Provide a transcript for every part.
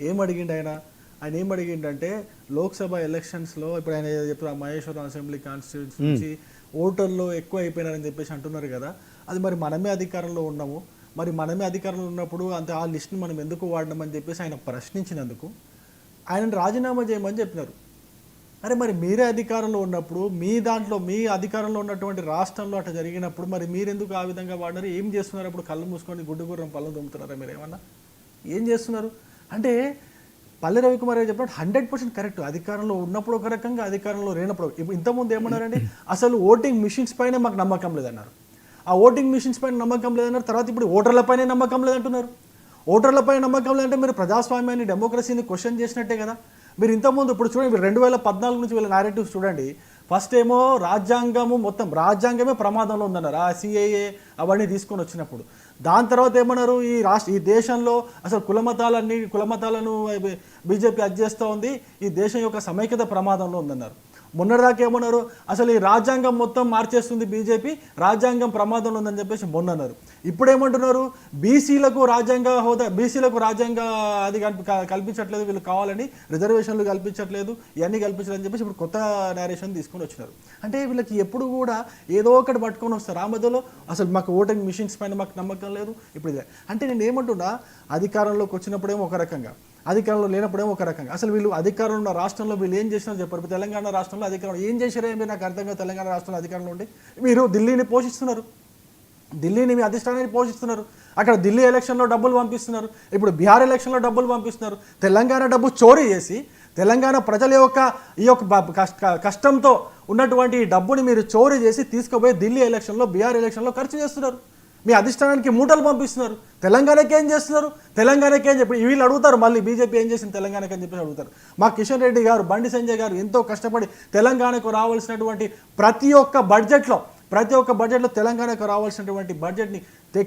ఏం అడిగిండు ఆయన ఆయన ఏం అడిగిండంటే లోక్సభ ఎలక్షన్స్లో ఇప్పుడు ఆయన చెప్తారు మహేశ్వరం అసెంబ్లీ కాన్స్టిట్యూన్సీ నుంచి ఓటర్లు ఎక్కువ అయిపోయినారని చెప్పేసి అంటున్నారు కదా. అది మరి మనమే అధికారంలో ఉన్నాము. మరి మనమే అధికారంలో ఉన్నప్పుడు అంత ఆ లిస్ట్ని మనం ఎందుకు వాడినామని చెప్పేసి ఆయన ప్రశ్నించినందుకు ఆయనను రాజీనామా చేయమని చెప్పినారు. అరే మరి మీరే అధికారంలో ఉన్నప్పుడు మీ దాంట్లో మీ అధికారంలో ఉన్నటువంటి రాష్ట్రంలో అట్లా జరిగినప్పుడు మరి మీరెందుకు ఆ విధంగా వాడినారు? ఏం చేస్తున్నారు? అప్పుడు కళ్ళు మూసుకొని గుడ్డు గుర్రం పళ్ళు దుమ్ముతున్నారా మీరు ఏమన్నా ఏం చేస్తున్నారు? అంటే పల్లె రవికుమార్ గారు చెప్పినట్టు హండ్రెడ్ పర్సెంట్ కరెక్ట్. అధికారంలో ఉన్నప్పుడు ఒక రకంగా అధికారంలో లేనప్పుడు. ఇప్పుడు ఇంతకుముందు ఏమన్నారండి? అసలు ఓటింగ్ మిషన్స్ పైనే మాకు నమ్మకం లేదన్నారు. ఆ ఓటింగ్ మిషన్స్ పైన నమ్మకం లేదన్నారు తర్వాత ఇప్పుడు ఓటర్లపైనే నమ్మకం లేదంటున్నారు. ఓటర్లపై నమ్మకం లేదంటే మీరు ప్రజాస్వామ్యాన్ని డెమోక్రసీని క్వశ్చన్ చేసినట్టే కదా. మీరు ఇంతకుముందు ఇప్పుడు చూడండి రెండు వేల పద్నాలుగు నుంచి వీళ్ళ నారేటివ్స్ చూడండి ఫస్ట్ ఏమో రాజ్యాంగము మొత్తం రాజ్యాంగమే ప్రమాదంలో ఉందన్నారు? ఆ సిఏఏ అవన్నీ తీసుకొని వచ్చినప్పుడు. దాని తర్వాత ఏమన్నారు? ఈ రాష్ట్ర ఈ దేశంలో అసలు కులమతాలన్నీ కులమతాలను బీజేపీ అది చేస్తూ ఉంది. ఈ దేశం యొక్క సమైక్యత ప్రమాదంలో ఉందన్నారు. మొన్నటిదాకా ఏమన్నారు? అసలు ఈ రాజ్యాంగం మొత్తం మార్చేస్తుంది బీజేపీ రాజ్యాంగం ప్రమాదంలో ఉందని చెప్పేసి మొన్న అన్నారు ఇప్పుడు ఏమంటున్నారు బీసీలకు రాజ్యాంగ హోదా బీసీలకు రాజ్యాంగ అది కల్పి కల్పించట్లేదు వీళ్ళు కావాలని రిజర్వేషన్లు కల్పించట్లేదు ఇవన్నీ కల్పించలేదని చెప్పేసి ఇప్పుడు కొత్త నేరేషన్ తీసుకొని వచ్చినారు. అంటే వీళ్ళకి ఎప్పుడు కూడా ఏదో ఒకటి పట్టుకొని వస్తారు. ఆ మధ్యలో అసలు మాకు ఓటింగ్ మిషన్స్ పైన మాకు నమ్మకం లేదు. ఇప్పుడు ఇదే. అంటే నేను ఏమంటున్నా? అధికారంలోకి వచ్చినప్పుడేమో ఒక రకంగా అధికారంలో లేనప్పుడేమో ఒక రకంగా. అసలు వీళ్ళు అధికారంలో ఉన్న రాష్ట్రంలో వీళ్ళు ఏం చేసినా చెప్పారు. ఇప్పుడు తెలంగాణ రాష్ట్రంలో అధికారంలో ఏం చేశారో ఏమి నాకు అర్థం కాదు తెలంగాణ రాష్ట్రంలో అధికారంలో ఉండి. మీరు ఢిల్లీని పోషిస్తున్నారు. ఢిల్లీని మీ అధిష్టానాన్ని పోషిస్తున్నారు. అక్కడ ఢిల్లీ ఎలక్షన్లో డబ్బులు పంపిస్తున్నారు. ఇప్పుడు బీహార్ ఎలక్షన్లో డబ్బులు పంపిస్తున్నారు. తెలంగాణ డబ్బు చోరీ చేసి తెలంగాణ ప్రజల యొక్క ఈ యొక్క కష్టంతో ఉన్నటువంటి ఈ డబ్బుని మీరు చోరీ చేసి తీసుకుపోయి ఢిల్లీ ఎలక్షన్లో బీహార్ ఎలక్షన్లో ఖర్చు చేస్తున్నారు. మీ అధిష్టానానికి మూటలు పంపిస్తున్నారు. తెలంగాణకి ఏం చేస్తున్నారు? తెలంగాణకి ఏం చెప్పి వీళ్ళు అడుగుతారు మళ్ళీ బీజేపీ ఏం చేసింది తెలంగాణకి అని చెప్పి అడుగుతారు. మా కిషన్ రెడ్డి గారు బండి సంజయ్ గారు ఎంతో కష్టపడి తెలంగాణకు రావాల్సినటువంటి ప్రతి ఒక్క బడ్జెట్లో ప్రతి ఒక్క బడ్జెట్లో తెలంగాణకు రావాల్సినటువంటి బడ్జెట్ని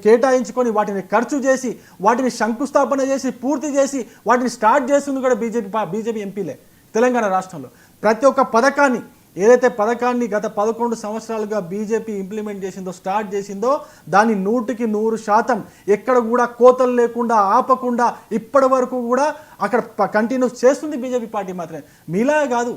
కేటాయించుకొని వాటిని ఖర్చు చేసి వాటిని శంకుస్థాపన చేసి పూర్తి చేసి వాటిని స్టార్ట్ చేస్తుంది కూడా బీజేపీ బీజేపీ ఎంపీలే తెలంగాణ రాష్ట్రంలో. ప్రతి ఒక్క పథకాన్ని ఏదైతే పథకాన్ని గత పదకొండు సంవత్సరాలుగా బీజేపీ ఇంప్లిమెంట్ చేసిందో స్టార్ట్ చేసిందో దాన్ని నూటికి నూరు శాతం ఎక్కడ కూడా కోతలు లేకుండా ఆపకుండా ఇప్పటి వరకు కూడా అక్కడ కంటిన్యూస్ చేస్తుంది బీజేపీ పార్టీ మాత్రమే. మీలా కాదు.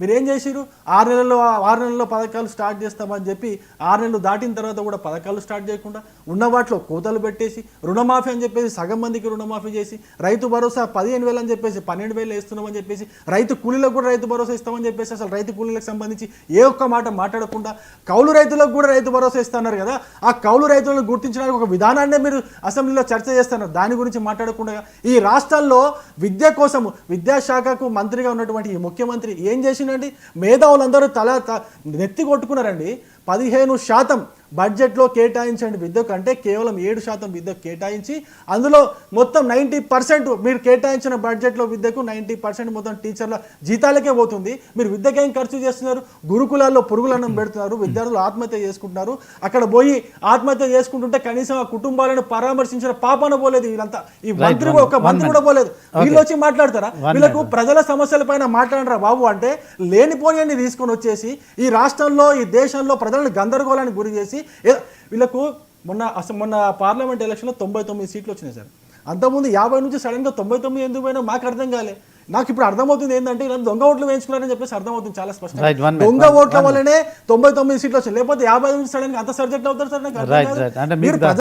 మీరు ఏం చేసిరు ఆరు నెలల్లో ఆరు నెలల్లో పథకాలు స్టార్ట్ చేస్తామని చెప్పి ఆరు నెలలు దాటిన తర్వాత కూడా పథకాలు స్టార్ట్ చేయకుండా ఉన్న వాటిలో కోతలు పెట్టేసి రుణమాఫీ అని చెప్పేసి సగం మందికి రుణమాఫీ చేసి రైతు భరోసా పదిహేను వేలు అని చెప్పేసి పన్నెండు వేలు వేస్తున్నామని చెప్పేసి రైతు కూలీలకు కూడా రైతు భరోసా ఇస్తామని చెప్పేసి అసలు రైతు కూలీలకు సంబంధించి ఏ ఒక్క మాట మాట్లాడకుండా కౌలు రైతులకు కూడా రైతు భరోసా ఇస్తున్నారు కదా? ఆ కౌలు రైతులను గుర్తించడానికి ఒక విధానాన్నే మీరు అసెంబ్లీలో చర్చ చేస్తున్నారు. దాని గురించి మాట్లాడకుండా ఈ రాష్ట్రాల్లో విద్య కోసము విద్యాశాఖకు మంత్రిగా ఉన్నటువంటి ఈ ముఖ్యమంత్రి ఏం చేసిండండి మేధావులందరూ తల త- నెత్తి కొట్టుకున్నారండి. పదిహేను శాతం బడ్జెట్లో కేటాయించండి విద్యకు అంటే కేవలం ఏడు శాతం విద్యకు కేటాయించి అందులో మొత్తం నైంటీ పర్సెంట్ మీరు కేటాయించిన బడ్జెట్లో విద్యకు నైంటీ పర్సెంట్ మొత్తం టీచర్ల జీతాలకే పోతుంది. మీరు విద్యకి ఖర్చు చేస్తున్నారు? గురుకులాల్లో పురుగులన్నం పెడుతున్నారు విద్యార్థులు ఆత్మహత్య చేసుకుంటున్నారు. అక్కడ పోయి ఆత్మహత్య చేసుకుంటుంటే కనీసం ఆ కుటుంబాలను పరామర్శించిన పాపన పోలేదు వీళ్ళంతా. ఈ మంత్రి ఒక మంత్రి కూడా పోలేదు. వీళ్ళు వచ్చి మాట్లాడతారా? వీళ్ళకు ప్రజల సమస్యల పైన మాట్లాడరా బాబు అంటే లేనిపోని తీసుకొని వచ్చేసి ఈ రాష్ట్రంలో ఈ దేశంలో ప్రజలను గందరగోళానికి గురి చేసి వీళ్ళకు మొన్న అసలు మొన్న పార్లమెంట్ ఎలక్షన్లో తొంభై తొమ్మిది సీట్లు వచ్చినాయి సార్. అంతకుముందు యాభై నుంచి సడన్గా తొంభై తొమ్మిది ఎందుకు పోయినా మాకు అర్థం కాలే. నాకు ఇప్పుడు అర్థమవుతుంది ఏంటంటే ఇలా దొంగ ఓట్లు వేయించుకున్నారని చెప్పేసి అర్థమవుతుంది చాలా స్పష్టంగా. దొంగ ఓట్ల వల్లనే తొంభై తొమ్మిది సీట్లు వచ్చాయి లేకపోతే యాభై నుంచి సడన్గా అంత సబ్జెక్ట్ అవుతారు సార్ నాకు మీరు